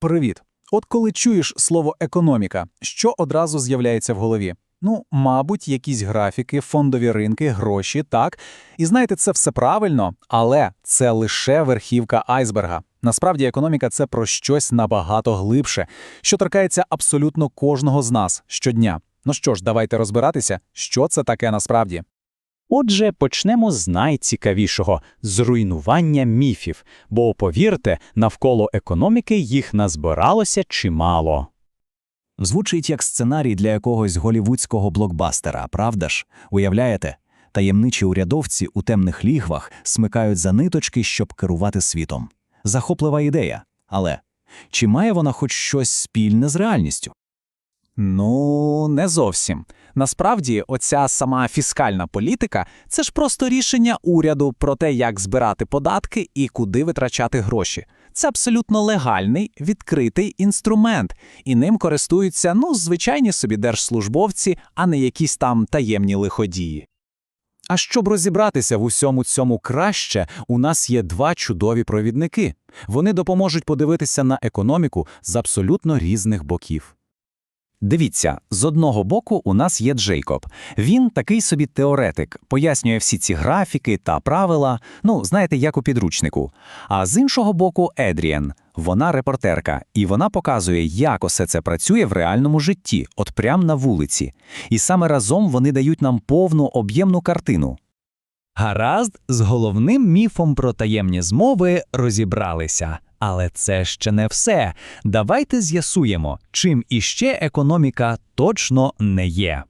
Привіт. От коли чуєш слово економіка, що одразу з'являється в голові? Ну, мабуть, якісь графіки, фондові ринки, гроші, так. І знаєте, це все правильно, але це лише верхівка айсберга. Насправді, економіка це про щось набагато глибше, що торкається абсолютно кожного з нас щодня. Ну що ж, давайте розбиратися, що це таке насправді. Отже, почнемо з найцікавішого зруйнування міфів, бо повірте, навколо економіки їх назбиралося чимало. Звучить як сценарій для якогось голівудського блокбастера, правда ж? Уявляєте? Таємничі урядовці у темних лігвах смикають за ниточки, щоб керувати світом. Захоплива ідея. Але чи має вона хоч щось спільне з реальністю? Ну, не зовсім. Насправді, оця сама фіскальна політика це ж просто рішення уряду про те, як збирати податки і куди витрачати гроші. Це абсолютно легальний, відкритий інструмент, і ним користуються ну, звичайні собі держслужбовці, а не якісь там таємні лиходії. А щоб розібратися в усьому цьому краще, у нас є два чудові провідники. Вони допоможуть подивитися на економіку з абсолютно різних боків. Дивіться, з одного боку у нас є Джейкоб. Він такий собі теоретик, пояснює всі ці графіки та правила, ну, знаєте, як у підручнику. А з іншого боку, Едріен. Вона репортерка, і вона показує, як усе це працює в реальному житті, от прямо на вулиці. І саме разом вони дають нам повну об'ємну картину. Гаразд, з головним міфом про таємні змови розібралися. Але це ще не все. Давайте з'ясуємо, чим іще економіка точно не є.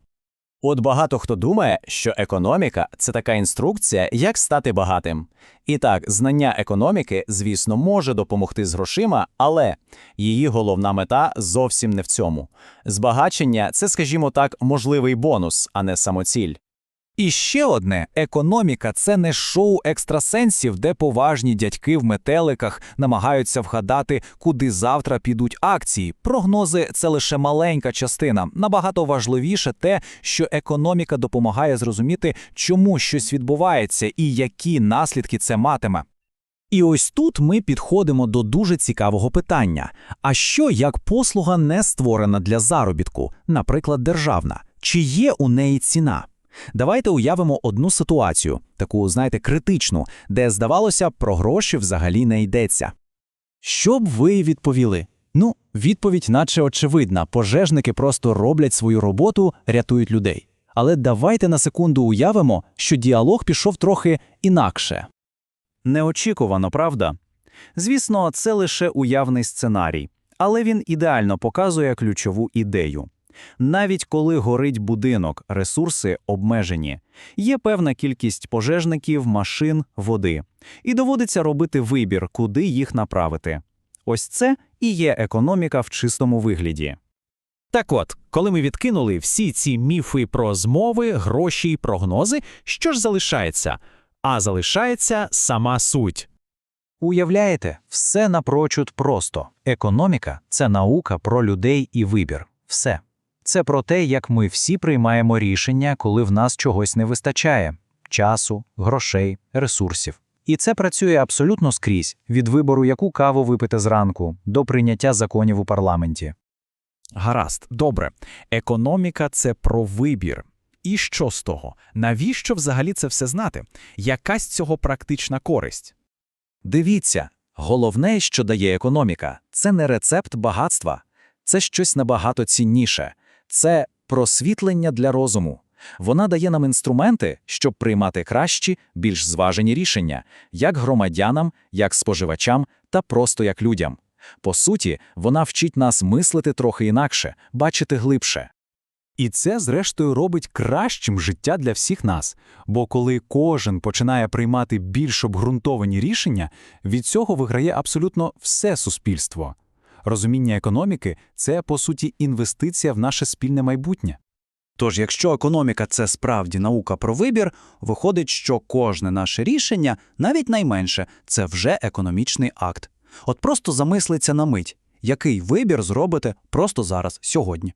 От багато хто думає, що економіка це така інструкція, як стати багатим. І так, знання економіки, звісно, може допомогти з грошима, але її головна мета зовсім не в цьому. Збагачення це, скажімо так, можливий бонус, а не самоціль. І ще одне: економіка це не шоу екстрасенсів, де поважні дядьки в метеликах намагаються вгадати, куди завтра підуть акції. Прогнози це лише маленька частина. Набагато важливіше те, що економіка допомагає зрозуміти, чому щось відбувається і які наслідки це матиме. І ось тут ми підходимо до дуже цікавого питання: а що як послуга не створена для заробітку, наприклад, державна, чи є у неї ціна? Давайте уявимо одну ситуацію, таку, знаєте, критичну, де, здавалося, про гроші взагалі не йдеться. Що б ви відповіли? Ну, відповідь наче очевидна, пожежники просто роблять свою роботу, рятують людей. Але давайте на секунду уявимо, що діалог пішов трохи інакше. Неочікувано, правда? Звісно, це лише уявний сценарій, але він ідеально показує ключову ідею. Навіть коли горить будинок, ресурси обмежені. Є певна кількість пожежників, машин, води. І доводиться робити вибір, куди їх направити. Ось це і є економіка в чистому вигляді. Так от, коли ми відкинули всі ці міфи про змови, гроші й прогнози, що ж залишається? А залишається сама суть. Уявляєте, все напрочуд просто. Економіка це наука про людей і вибір. Все. Це про те, як ми всі приймаємо рішення, коли в нас чогось не вистачає часу, грошей, ресурсів. І це працює абсолютно скрізь від вибору, яку каву випити зранку, до прийняття законів у парламенті. Гаразд, добре. Економіка це про вибір. І що з того? Навіщо взагалі це все знати? Яка з цього практична користь? Дивіться, головне, що дає економіка, це не рецепт багатства, це щось набагато цінніше. Це просвітлення для розуму. Вона дає нам інструменти, щоб приймати кращі, більш зважені рішення, як громадянам, як споживачам та просто як людям. По суті, вона вчить нас мислити трохи інакше, бачити глибше. І це, зрештою, робить кращим життя для всіх нас. Бо коли кожен починає приймати більш обґрунтовані рішення, від цього виграє абсолютно все суспільство. Розуміння економіки це, по суті, інвестиція в наше спільне майбутнє. Тож, якщо економіка це справді наука про вибір, виходить, що кожне наше рішення, навіть найменше, це вже економічний акт. От просто замислиться на мить, який вибір зробите просто зараз, сьогодні.